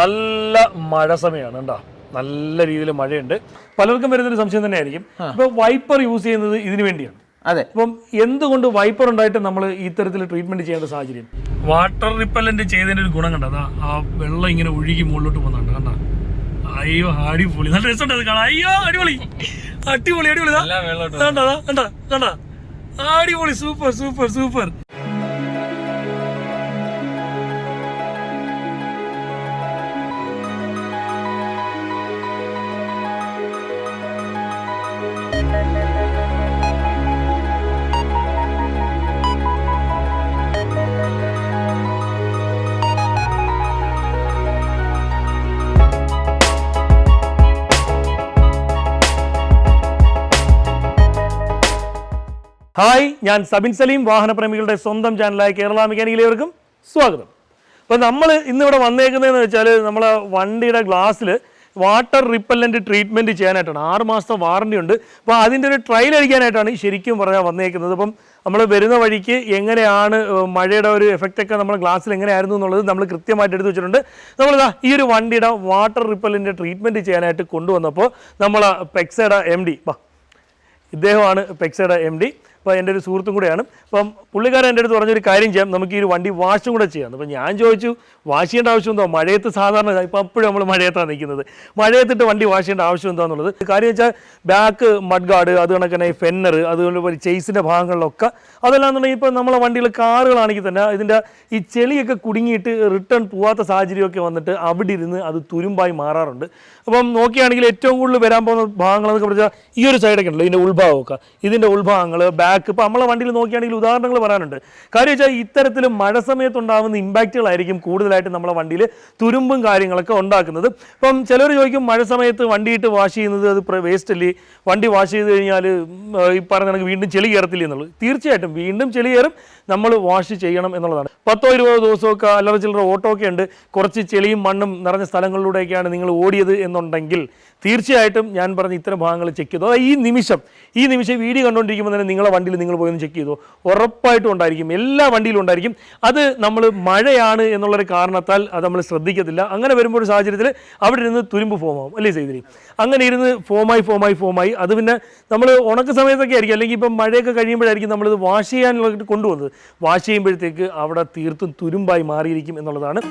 നല്ല മഴ സമയമാണ് കേട്ടോ നല്ല രീതിയിൽ മഴയുണ്ട്. പലർക്കും വരുന്നൊരു സംശയം തന്നെയായിരിക്കും. ഇപ്പൊ വൈപ്പർ യൂസ് ചെയ്യുന്നത് ഇതിനു വേണ്ടിയാണ്. അതെ. ഇപ്പം എന്തുകൊണ്ട് വൈപ്പർ ഉണ്ടായിട്ട് നമ്മൾ ഇത്തരത്തിൽ ട്രീറ്റ്മെന്റ് ചെയ്യേണ്ട സാഹചര്യം? വാട്ടർ റിപ്പല്ലന്റ് ചെയ്തതിന്റെ ഒരു ഗുണം കണ്ടതാ ആ വെള്ളം ഇങ്ങനെ ഒഴുകി മുകളിലോട്ട് പോകുന്നുണ്ട് കണ്ടാ? അയ്യോ അടിപൊളി. നല്ല രസമുണ്ട് അത് കാണാൻ. അയ്യോ അടിപൊളി. അടിപൊളി അടിപൊളി. ദാ. കണ്ടോ ദാ, കണ്ടോ കണ്ടോ? അടിപൊളി സൂപ്പർ സൂപ്പർ സൂപ്പർ. ഹായ് ഞാൻ സബിൻ സലീം വാഹനപ്രേമികളുടെ സ്വന്തം ചാനലായ കേരള മെക്കാനിക്കിലേവർക്കും സ്വാഗതം. അപ്പോൾ നമ്മൾ ഇന്നിവിടെ വന്നേക്കുന്നതെന്ന് വെച്ചാൽ നമ്മളെ വണ്ടിയുടെ ഗ്ലാസ്സിൽ വാട്ടർ റിപ്പല്ലന്റ് ട്രീറ്റ്മെന്റ് ചെയ്യാനായിട്ടാണ്. ആറ് മാസത്തെ വാറണ്ടി ഉണ്ട്. അപ്പോൾ അതിന്റെ ഒരു ട്രയൽ അടിക്കാനായിട്ടാണ് ശരിക്കും പറഞ്ഞാൽ വന്നേക്കുന്നത്. അപ്പം നമ്മൾ വരുന്ന വഴിക്ക് എങ്ങനെയാണ് മഴയുടെ ഒരു എഫക്റ്റൊക്കെ നമ്മുടെ ഗ്ലാസ്സിൽ എങ്ങനെയായിരുന്നു എന്നുള്ളത് നമ്മൾ കൃത്യമായിട്ട് എടുത്തു വെച്ചിട്ടുണ്ട്. നമ്മളിതാ ഈ ഒരു വണ്ടിയുടെ വാട്ടർ റിപ്പല്ലിന്റെ ട്രീറ്റ്മെന്റ് ചെയ്യാനായിട്ട് കൊണ്ടുവന്നപ്പോൾ നമ്മൾ പെക്സയുടെ എം ഡി വാ ഇദ്ദേഹമാണ് പെക്സയുടെ എം ഡി അപ്പോൾ എന്റെ ഒരു സുഹൃത്തും കൂടെയാണ്. അപ്പം പുള്ളിക്കാരൻ എന്റെ അടുത്ത് പറഞ്ഞൊരു കാര്യം ചെയ്യാം. നമുക്ക് ഈ ഒരു വണ്ടി വാഷും കൂടെ ചെയ്യാം. അപ്പം ഞാൻ ചോദിച്ചു വാഷ് ചെയ്യേണ്ട ആവശ്യം എന്തോ മഴയത്ത് സാധാരണ ഇപ്പം അപ്പോഴും നമ്മൾ മഴയത്താണ് നിൽക്കുന്നത്. മഴയത്തിട്ട് വണ്ടി വാഷ് ചെയ്യേണ്ട ആവശ്യം എന്താണെന്നുള്ളത് കാര്യം വെച്ചാൽ ബാക്ക് മഡ് ഗാർഡ് അത് കണക്കനെ ഫെന്നർ അതുപോലെ ചെയ്സിന്റെ ഭാഗങ്ങളിലൊക്കെ അതെല്ലാം എന്നുണ്ടെങ്കിൽ ഇപ്പം നമ്മളെ വണ്ടിയിൽ കാറുകളാണെങ്കിൽ തന്നെ ഇതിന്റെ ഈ ചെളിയൊക്കെ കുടുങ്ങിയിട്ട് റിട്ടേൺ പോവാത്ത സാഹചര്യമൊക്കെ വന്നിട്ട് അവിടെ ഇരുന്ന് അത് തുരുമ്പായി മാറാറുണ്ട്. അപ്പം നോക്കിയാണെങ്കിൽ ഏറ്റവും കൂടുതൽ വരാൻ പോകുന്ന ഭാഗങ്ങൾ എന്നൊക്കെ പറഞ്ഞാൽ ഈ ഒരു സൈഡൊക്കെ ഉണ്ടല്ലോ ഇതിന്റെ ഉൾഭാഗമൊക്കെ. ഇതിന്റെ ഉൾഭാഗങ്ങൾ ബാക്ക് ഇപ്പോൾ നമ്മളെ വണ്ടിയിൽ നോക്കിയാണെങ്കിൽ ഉദാഹരണങ്ങൾ പറയാനുണ്ട്. കാര്യം വെച്ചാൽ ഇത്തരത്തിൽ മഴ സമയത്തുണ്ടാകുന്ന ഇമ്പാക്റ്റുകളായിരിക്കും കൂടുതലായിട്ട് നമ്മളെ വണ്ടിയിൽ തുരുമ്പും കാര്യങ്ങളൊക്കെ ഉണ്ടാക്കുന്നത്. ഇപ്പം ചിലർ ചോദിക്കും മഴ സമയത്ത് വണ്ടിയിട്ട് വാഷ് ചെയ്യുന്നത് അത് വേസ്റ്റ് അല്ലേ? വണ്ടി വാഷ് ചെയ്ത് കഴിഞ്ഞാൽ ഈ പറഞ്ഞ കണക്ക് വീണ്ടും ചെളി കയറത്തില്ല എന്നുള്ളത്? തീർച്ചയായിട്ടും വീണ്ടും ചെളി കയറും നമ്മൾ വാഷ് ചെയ്യണം എന്നുള്ളതാണ്. പത്തോ ഇരുപതോ ദിവസമൊക്കെ അല്ലറ ചില്ലറ ഓട്ടോ ഒക്കെ ഉണ്ട്. കുറച്ച് ചെളിയും മണ്ണും നിറഞ്ഞ സ്ഥലങ്ങളിലൂടെയൊക്കെയാണ് നിങ്ങൾ ഓടിയത് എന്നുണ്ടെങ്കിൽ തീർച്ചയായിട്ടും ഞാൻ പറഞ്ഞ ഇത്തരം ഭാഗങ്ങൾ ചെക്ക് ചെയ്തു. അതായത് ഈ നിമിഷം ഈ നിമിഷം വീഡിയോ കണ്ടുകൊണ്ടിരിക്കുമ്പോൾ തന്നെ നിങ്ങളെ വണ്ടിയിൽ നിങ്ങൾ പോയി ഒന്ന് ചെക്ക് ചെയ്തു. ഉറപ്പായിട്ടും ഉണ്ടായിരിക്കും. എല്ലാ വണ്ടിയിലും ഉണ്ടായിരിക്കും. അത് നമ്മൾ മഴയാണ് എന്നുള്ളൊരു കാരണത്താൽ അത് നമ്മൾ ശ്രദ്ധിക്കത്തില്ല. അങ്ങനെ വരുമ്പോൾ ഒരു സാഹചര്യത്തിൽ അവിടെ ഇരുന്ന് തുരുമ്പ് ഫോമാവും അല്ലേ ചെയ്തിരി അങ്ങനെ ഇരുന്ന് ഫോമായി ഫോമായി ഫോമായി അത് പിന്നെ നമ്മൾ ഉണക്ക സമയത്തൊക്കെ ആയിരിക്കും. അല്ലെങ്കിൽ ഇപ്പം മഴയൊക്കെ കഴിയുമ്പോഴായിരിക്കും നമ്മളിത് വാഷ് ചെയ്യാനുള്ള കൊണ്ടുവന്നത്. വാഷ് ചെയ്യുമ്പോഴത്തേക്ക് അവിടെ തീർത്തും തുരുമ്പായി മാറിയിരിക്കും എന്നുള്ളതാണ്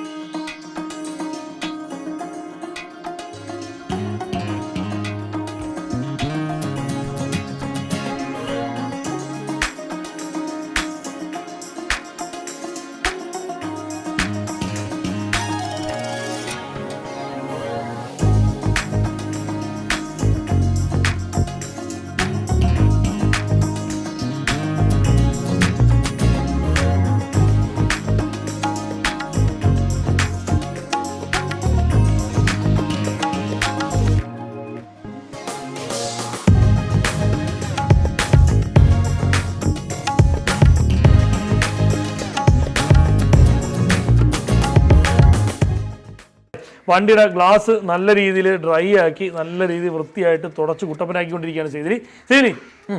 വണ്ടിയുടെ ഗ്ലാസ് നല്ല രീതിയിൽ ഡ്രൈ ആക്കി നല്ല രീതിയിൽ വൃത്തിയായിട്ട് തുടച്ച് കുട്ടപ്പനാക്കിക്കൊണ്ടിരിക്കുകയാണ് ചെയ്തിരി ശരി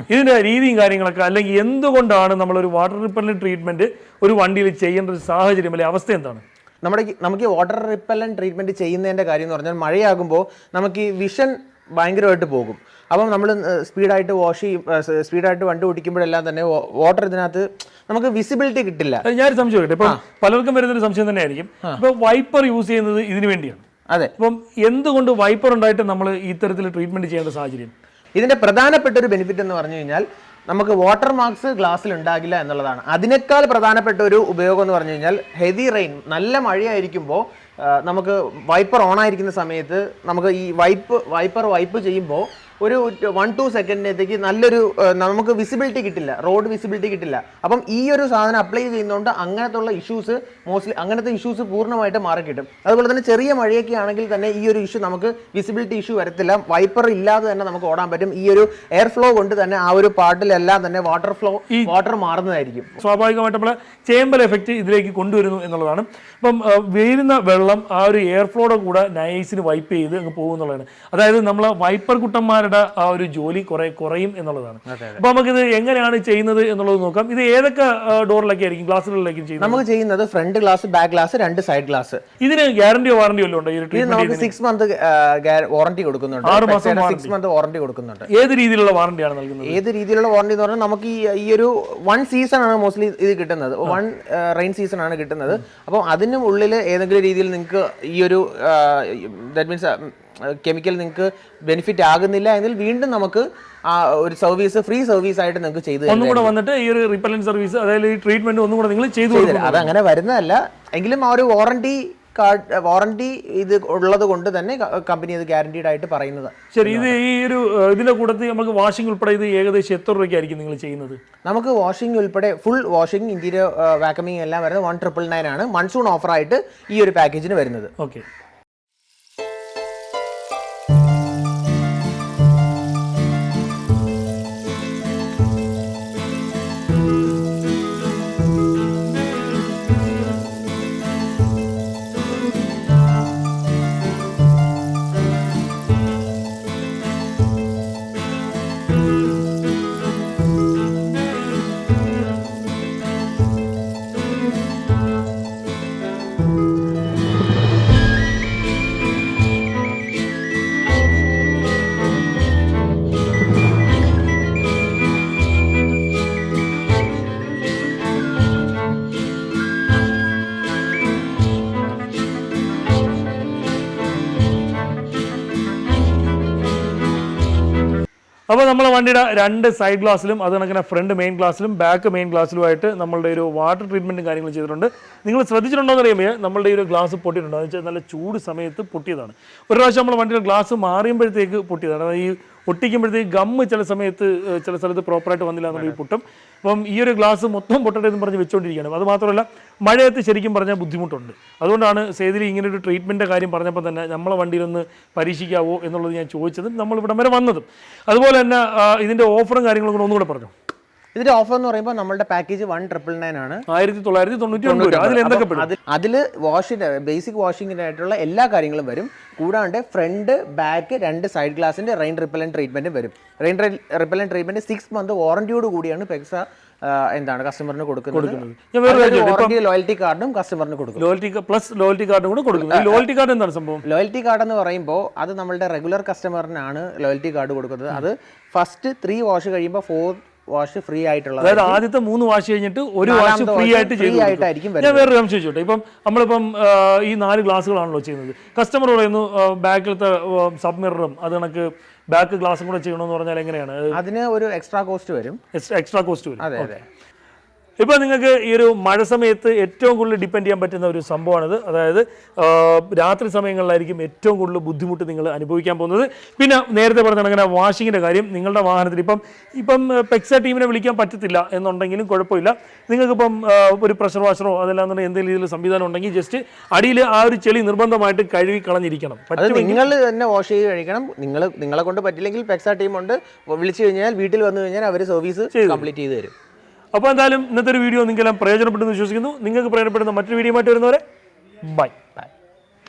ഇതിന്റെ രീതിയും കാര്യങ്ങളൊക്കെ അല്ലെങ്കിൽ എന്തുകൊണ്ടാണ് നമ്മൾ ഒരു വാട്ടർ റിപ്പല്ലന്റ് ട്രീറ്റ്മെന്റ് ഒരു വണ്ടിയിൽ ചെയ്യേണ്ട ഒരു സാഹചര്യം അല്ലെങ്കിൽ അവസ്ഥ എന്താണ്? നമ്മുടെ നമുക്ക് വാട്ടർ റിപ്പല്ലൻ ട്രീറ്റ്മെന്റ് ചെയ്യുന്നതിന്റെ കാര്യം എന്ന് പറഞ്ഞാൽ മഴയാകുമ്പോൾ നമുക്ക് ഈ വിഷൻ ഭയങ്കരമായിട്ട് പോകും. അപ്പം നമ്മൾ സ്പീഡായിട്ട് വാഷ് ചെയ്യും സ്പീഡായിട്ട് വണ്ടി ഓടിക്കുമ്പോഴെല്ലാം തന്നെ വാട്ടർ ഇതിനകത്ത് നമുക്ക് വിസിബിലിറ്റി കിട്ടില്ല. ഞാൻ ഞാനൊരു സംശയം ചോദിക്കട്ടെ. ഇപ്പം പലർക്കും വരുന്നൊരു സംശയം തന്നെയായിരിക്കും. ഇപ്പൊ വൈപ്പർ യൂസ് ചെയ്യുന്നത് ഇതിന് വേണ്ടിയാണ്. അതെ. അപ്പം എന്തുകൊണ്ട് വൈപ്പർ ഉണ്ടായിട്ട് നമ്മൾ ഇത്തരത്തിൽ ട്രീറ്റ്മെന്റ് ചെയ്യേണ്ട സാഹചര്യം? ഇതിന്റെ പ്രധാനപ്പെട്ട ഒരു ബെനിഫിറ്റ് എന്ന് പറഞ്ഞു കഴിഞ്ഞാൽ നമുക്ക് വാട്ടർ മാർക്സ് ഗ്ലാസ്സിൽ ഉണ്ടാകില്ല എന്നുള്ളതാണ്. അതിനേക്കാൾ പ്രധാനപ്പെട്ട ഒരു ഉപയോഗം എന്ന് പറഞ്ഞു കഴിഞ്ഞാൽ ഹെവി റെയിൻ നല്ല മഴയായിരിക്കുമ്പോൾ നമുക്ക് വൈപ്പർ ഓൺ ആയിരിക്കുന്ന സമയത്ത് നമുക്ക് ഈ വൈപ്പ് വൈപ്പർ വൈപ്പ് ചെയ്യുമ്പോൾ ഒരു വൺ ടു സെക്കൻഡിനകത്തേക്ക് നല്ലൊരു നമുക്ക് വിസിബിലിറ്റി കിട്ടില്ല. റോഡ് വിസിബിലിറ്റി കിട്ടില്ല. അപ്പം ഈ ഒരു സാധനം അപ്ലൈ ചെയ്യുന്നതുകൊണ്ട് അങ്ങനത്തുള്ള ഇഷ്യൂസ് മോസ്റ്റ്ലി അങ്ങനത്തെ ഇഷ്യൂസ് പൂർണമായിട്ട് മാറി കിട്ടും. അതുപോലെ തന്നെ ചെറിയ മഴയൊക്കെ ആണെങ്കിൽ തന്നെ ഈ ഒരു ഇഷ്യൂ നമുക്ക് വിസിബിലിറ്റി ഇഷ്യൂ വരത്തില്ല. വൈപ്പർ ഇല്ലാതെ തന്നെ നമുക്ക് ഓടാൻ പറ്റും. ഈ ഒരു എയർ ഫ്ലോ കൊണ്ട് തന്നെ ആ ഒരു പാട്ടിലെല്ലാം തന്നെ വാട്ടർ ഫ്ലോ വാട്ടർ മാറുന്നതായിരിക്കും. സ്വാഭാവികമായിട്ട് നമ്മൾ ചേമ്പൽ എഫക്റ്റ് ഇതിലേക്ക് കൊണ്ടുവരുന്നു എന്നുള്ളതാണ്. അപ്പം വീഴുന്ന വെള്ളം ആ ഒരു എയർ ഫ്ലോയുടെ കൂടെ നൈസിന് വൈപ്പ് ചെയ്ത് അങ്ങ് പോകുന്നുള്ളതാണ്. അതായത് നമ്മൾ വൈപ്പർ കുട്ടന്മാരുടെ പണിക്കാരുടെ ആ ഒരു ജോലി കുറെ കുറയും എന്നുള്ളതാണ്. അപ്പൊ നമുക്കിത് എങ്ങനെയാണ് ചെയ്യുന്നത് എന്നുള്ളത് നോക്കാം. ഇത് ഏതൊക്കെ ഡോറിലൊക്കെ ആയിരിക്കും ഗ്ലാസുകളിലേക്കും ചെയ്യുന്നത്? നമുക്ക് ചെയ്യുന്നത് ഫ്രണ്ട് ഗ്ലാസ് ബാക്ക് ഗ്ലാസ് രണ്ട് സൈഡ് ഗ്ലാസ്. ഇതിന് ഗ്യാരണ്ടിയോ വാറണ്ടിയോ അല്ലോ ഉണ്ടോ? ഈ ഇത് നമുക്ക് സിക്സ് മന്ത് വാറണ്ടി കൊടുക്കുന്നുണ്ട്. ആറ് മാസം സിക്സ് മന്ത് വാറണ്ടി കൊടുക്കുന്നുണ്ട്. ഏത് രീതിയിലുള്ള വാറണ്ടിയാണ് നൽകുന്നത്? ഏത് രീതിയിലുള്ള വാറണ്ടി എന്ന് പറഞ്ഞാൽ നമുക്ക് ഈ ഈ ഒരു വൺ സീസൺ ആണ് മോസ്റ്റ്ലി ഇത് കിട്ടുന്നത്. വൺ റെയിൻ സീസൺ ആണ് കിട്ടുന്നത്. അപ്പോൾ അതിനും ഉള്ളിൽ ഏതെങ്കിലും രീതിയിൽ നിങ്ങൾക്ക് ഈ ഒരു ദാറ്റ് മീൻസ് കെമിക്കൽ നിങ്ങൾക്ക് ബെനിഫിറ്റ് ആകുന്നില്ല എങ്കിൽ വീണ്ടും നമുക്ക് ആ ഒരു സർവീസ് ഫ്രീ സർവീസ് ആയിട്ട് നിങ്ങൾക്ക് ചെയ്തു ഒന്നും കൂടെ വന്നിട്ട് ഈ ഒരു റിപ്പലന്റ് സർവീസ് അതായത് ഈ ട്രീറ്റ്മെന്റ് ഒന്നും കൂടെ നിങ്ങൾ ചെയ്തു അത് അങ്ങനെ വരുന്നതല്ല. എങ്കിലും ആ ഒരു വാറണ്ടി കാർഡ് വാറണ്ടി ഇത് ഉള്ളത് കൊണ്ട് തന്നെ കമ്പനി അത് ഗ്യാരണ്ടീഡ് ആയിട്ട് പറയുന്നത്. ശരി ഇത് ഈ ഒരു ഇതിന്റെ കൂട്ടത്തിൽ നമുക്ക് വാഷിംഗ് ഉൾപ്പെടെ ഇത് ഏകദേശം എത്ര രൂപയ്ക്കായിരിക്കും നിങ്ങൾ ചെയ്യുന്നത്? നമുക്ക് വാഷിംഗ് ഉൾപ്പെടെ ഫുൾ വാഷിംഗ് ഇന്റീരിയർ വാക്കമിങ് എല്ലാം വരുന്നത് വൺ ട്രിപ്പിൾ നയൻ ആണ്. മൺസൂൺ ഓഫർ ആയിട്ട് ഈ ഒരു പാക്കേജിന് വരുന്നത്. ഓക്കെ അപ്പോൾ നമ്മളെ വണ്ടിയുടെ രണ്ട് സൈഡ് ഗ്ലാസ്സിലും അത് കണക്കിന് ഫ്രണ്ട് മെയിൻ ഗ്ലാസ്സിലും ബാക്ക് മെയിൻ ഗ്ലാസ്സിലുമായിട്ട് നമ്മളുടെ ഒരു വാട്ടർ ട്രീറ്റ്മെന്റും കാര്യങ്ങളും ചെയ്തിട്ടുണ്ട്. നിങ്ങൾ ശ്രദ്ധിച്ചിട്ടുണ്ടോ എന്ന് അറിയുമ്പോൾ നമ്മളുടെ ഒരു ഗ്ലാസ് പൊട്ടിയിട്ടുണ്ടോ. എന്ന് വെച്ചാൽ നല്ല ചൂട് സമയത്ത് പൊട്ടിയതാണ്. ഒരു പ്രാവശ്യം നമ്മൾ വണ്ടിയുടെ ഗ്ലാസ് മാറിയുമ്പോഴത്തേക്ക് പൊട്ടിയതാണ്. ഈ ഒട്ടിക്കുമ്പോഴത്തേക്ക് ഗമ്മ് ചില സമയത്ത് ചില സ്ഥലത്ത് പ്രോപ്പറായിട്ട് വന്നില്ല ഈ പൊട്ടും. അപ്പം ഈ ഒരു ഗ്ലാസ് മൊത്തം പൊട്ടട്ടെ എന്ന് പറഞ്ഞ് വെച്ചുകൊണ്ടിരിക്കുകയാണ് അത് മാത്രമല്ല മഴയത്ത് ശരിക്കും പറഞ്ഞാൽ ബുദ്ധിമുട്ടുണ്ട്. അതുകൊണ്ടാണ് സേതിരി ഇങ്ങനെ ഒരു ട്രീറ്റ്മെന്റിന്റെ കാര്യം പറഞ്ഞപ്പോൾ തന്നെ നമ്മളെ വണ്ടിയിലൊന്ന് പരീക്ഷിക്കാവോ എന്നുള്ളത് ഞാൻ ചോദിച്ചതും നമ്മൾ ഇവിടം വരെ വന്നതും. അതുപോലെ തന്നെ ഇതിന്റെ ഓഫറും കാര്യങ്ങളും കൂടെ ഒന്നുകൂടെ പറഞ്ഞു? ഇതിന്റെ ഓഫർ എന്ന് പറയുമ്പോൾ നമ്മുടെ പാക്കേജ് വൺ ട്രിപ്പിൾ നയൻ ആണ്. ആയിരത്തി തൊള്ളായിരത്തി തൊണ്ണൂറ്റി ഒൻപത്. രൂപ അതിൽ വാഷിന്റെ ബേസിക് വാഷിംഗിന്റെ ആയിട്ടുള്ള എല്ലാ കാര്യങ്ങളും വരും. കൂടാണ്ട് ഫ്രണ്ട് ബാക്ക് രണ്ട് സൈഡ് ഗ്ലാസിന്റെ റെയിൻ റിപ്പലൻ ട്രീറ്റ്മെന്റും വരും. Rain repellent treatment six month വാറന്റിയോട് കൂടിയാണ് പെക്സ എന്താണ് കസ്റ്റമറിന് കൊടുക്കുന്നത്. ലോയൽറ്റി കാർഡും കസ്റ്റമറിന് കൊടുക്കും. ലോയൽറ്റി പ്ലസ് ലോയൽറ്റി കാർഡും കൂടെ കൊടുക്കും ലോയൽറ്റി കാർഡ് എന്താണ് സംഭവം? ലോയൽറ്റി കാർഡ് എന്ന് പറയുമ്പോൾ അത് നമ്മളുടെ റെഗുലർ കസ്റ്റമറിനാണ് ലോയൽറ്റി കാർഡ് കൊടുക്കുന്നത്. അത് ഫസ്റ്റ് ത്രീ വാഷ് കഴിയുമ്പോൾ ഫോർ വാഷ് ഫ്രീ ആയിട്ടുള്ള അതായത് ആദ്യത്തെ മൂന്ന് വാഷ് കഴിഞ്ഞിട്ട് ഒരു വാഷ് ഫ്രീ ആയിട്ട് ചെയ്യും ചെയ്തു ഞാൻ വേറൊരു കാര്യം ചോദിച്ചോട്ടെ? ഇപ്പം നമ്മളിപ്പം ഈ നാല് ഗ്ലാസ്സുകളാണല്ലോ ചെയ്യുന്നത്. കസ്റ്റമർ പറയുന്നു ബാക്കിലത്തെ സബ്മിററും അത് കണക്ക് ബാക്ക് ഗ്ലാസും കൂടെ ചെയ്യണമെന്ന് പറഞ്ഞാൽ എങ്ങനെയാണ്? അതിന് ഒരു എക്സ്ട്രാ കോസ്റ്റ് വരും. എക്സ്ട്രാ കോസ്റ്റ് വരും. അതെ അതെ. ഇപ്പൊ നിങ്ങൾക്ക് ഈ ഒരു മഴ സമയത്ത് ഏറ്റവും കൂടുതൽ ഡിപ്പെൻഡ് ചെയ്യാൻ പറ്റുന്ന ഒരു സംഭവമാണിത്. അതായത് രാത്രി സമയങ്ങളിലായിരിക്കും ഏറ്റവും കൂടുതൽ ബുദ്ധിമുട്ട് നിങ്ങൾ അനുഭവിക്കാൻ പോകുന്നത്. പിന്നെ നേരത്തെ പറഞ്ഞ അങ്ങനെ വാഷിങ്ങിന്റെ കാര്യം നിങ്ങളുടെ വാഹനത്തിൽ ഇപ്പം ഇപ്പം പെക്സ ടീമിനെ വിളിക്കാൻ പറ്റത്തില്ല എന്നുണ്ടെങ്കിലും കുഴപ്പമില്ല. നിങ്ങൾക്കിപ്പം ഒരു പ്രഷർ വാഷറോ അതെല്ലാം തന്നെ എന്തെങ്കിലും രീതിയിൽ സംവിധാനം ഉണ്ടെങ്കിൽ ജസ്റ്റ് അടിയിൽ ആ ഒരു ചെളി നിർബന്ധമായിട്ട് കഴുകി കളഞ്ഞിരിക്കണം. നിങ്ങൾ തന്നെ വാഷ് ചെയ്ത് കഴിക്കണം. നിങ്ങൾ നിങ്ങളെ കൊണ്ട് പറ്റില്ലെങ്കിൽ പെക്സ ടീമുണ്ട് വിളിച്ചു കഴിഞ്ഞാൽ വീട്ടിൽ വന്നു കഴിഞ്ഞാൽ അവർ സർവീസ് കംപ്ലീറ്റ് ചെയ്ത് തരും. അപ്പോൾ എന്തായാലും ഇന്നത്തെ ഒരു വീഡിയോ നിങ്ങൾക്കെല്ലാം പ്രയോജനപ്പെടുന്നു വിശ്വസിക്കുന്നു. നിങ്ങൾക്ക് പ്രയോജനപ്പെടുന്ന മറ്റൊരു വീഡിയോ ആയിട്ട് വരുന്നവരെ ബൈ ബൈ